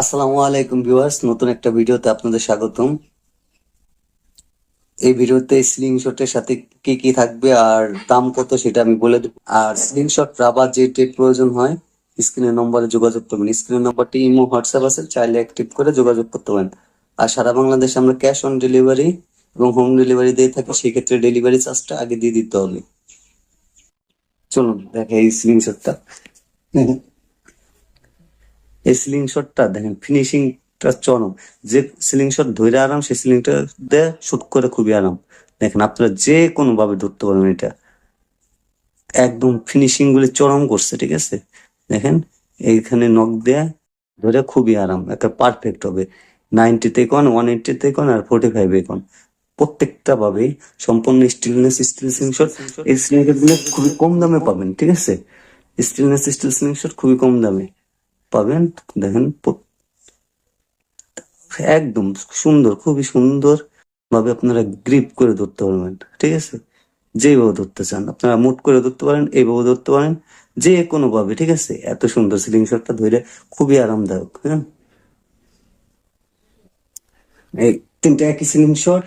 আসসালামু আলাইকুম ভিউয়ার্স, নতুন একটা ভিডিওতে আপনাদের স্বাগতম। এই ভিডিওতে স্লিং সাথে কি কি থাকবে আর দাম কত সেটা আমি বলে দেব। আর স্লিং শট, রাবার, যে টেপ প্রয়োজন হয়, স্ক্রিনের নম্বরে যোগাযোগ করবেন। স্ক্রিনের নম্বরটি ইমো, হোয়াটসঅ্যাপ আছে, চাইলে অ্যাক্টিভ করে যোগাযোগ করতে পারেন। আর সারা বাংলাদেশে আমরা ক্যাশ অন ডেলিভারি এবং হোম ডেলিভারি দিয়ে থাকি, সেক্ষেত্রে ডেলিভারি চার্জটা আগে দিয়ে দিতে হবে। চলুন, দেখে এই স্লিং এই সিলিং শটটা দেখেন ফিনিশিংটা চরম। যে সিলিং শট ধরে আরাম, সেই সিলিংটা দিয়ে শুট করে খুবই আরাম। দেখেন আপনারা যে কোনো ভাবে ধরতে পারবেন এটা। একদম ফিনিশিং গুলি চরম করছে, ঠিক আছে? দেখেন, এইখানে নখ দেয়া ধরে খুবই আরাম, একটা পারফেক্ট হবে। নাইনটিতে কোন ওয়ান এইটিতে কন আর ফোর্টি ফাইভে কোন প্রত্যেকটা ভাবে সম্পূর্ণ স্টিলনেস স্টিল সিলিং শট এই গুলো খুবই কম দামে পাবেন, ঠিক আছে? স্টিলনেস স্টিল সিলিং শট খুবই কম দামে। পাবেন, দেখেন একদম সুন্দর, খুবই সুন্দর ভাবে আপনারা গ্রিপ করে ধরতে পারবেন, ঠিক আছে? যেভাবে ধরতে চান, আপনারা মুট করে ধরতে পারেন, এইভাবে ধরতে পারেন, যে কোনো ভাবে, ঠিক আছে? এত সুন্দর সিলিং শটটা ধরে খুবই আরামদায়ক হ্যাঁ? এই তিনটা একই সিলিং শট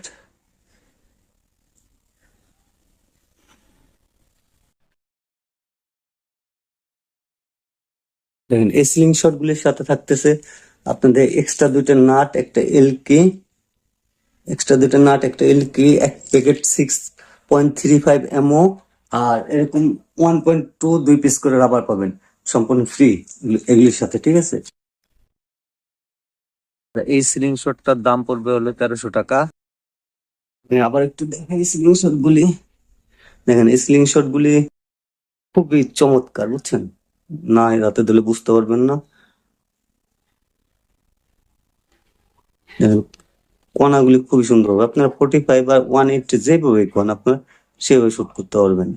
দেখেন, এই স্লিং শট গুলির সাথে থাকতেছে আপনাদের এক্সট্রা দুইটা নাট একটা এলকি এক্সট্রা দুইটা নাট একটা এলকি এক packet six point three five এমও আর এরকম ওয়ান পয়েন্ট টু দুই পিস করে রাবার পাবেন। সম্পূর্ণ ফ্রি এগুলির সাথে, ঠিক আছে? এই সিলিং শটটার দাম পড়বে হলো তেরোশো টাকা। আবার একটু দেখেন এই সিলিং শট গুলি। দেখেন, এই সিলিং শট গুলি খুবই চমৎকার, বুঝছেন? না রাতে দিলে বুঝতে পারবেন না। কণাগুলি খুবই সুন্দর হবে। আপনার ফোর্টি ফাইভ আর ওয়ান এইটটি যেভাবে কোন, আপনার সেভাবে শুট করতে পারবেন।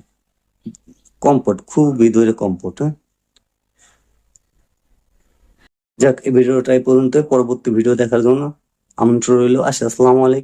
কমফোর্ট খুবই ধরে কমফোর্ট হ্যাঁ? যাক, এই ভিডিওটা এই পর্যন্ত পরবর্তী ভিডিও দেখার জন্য আমন্ত্রণ রইল। আসসালামু আলাইকুম।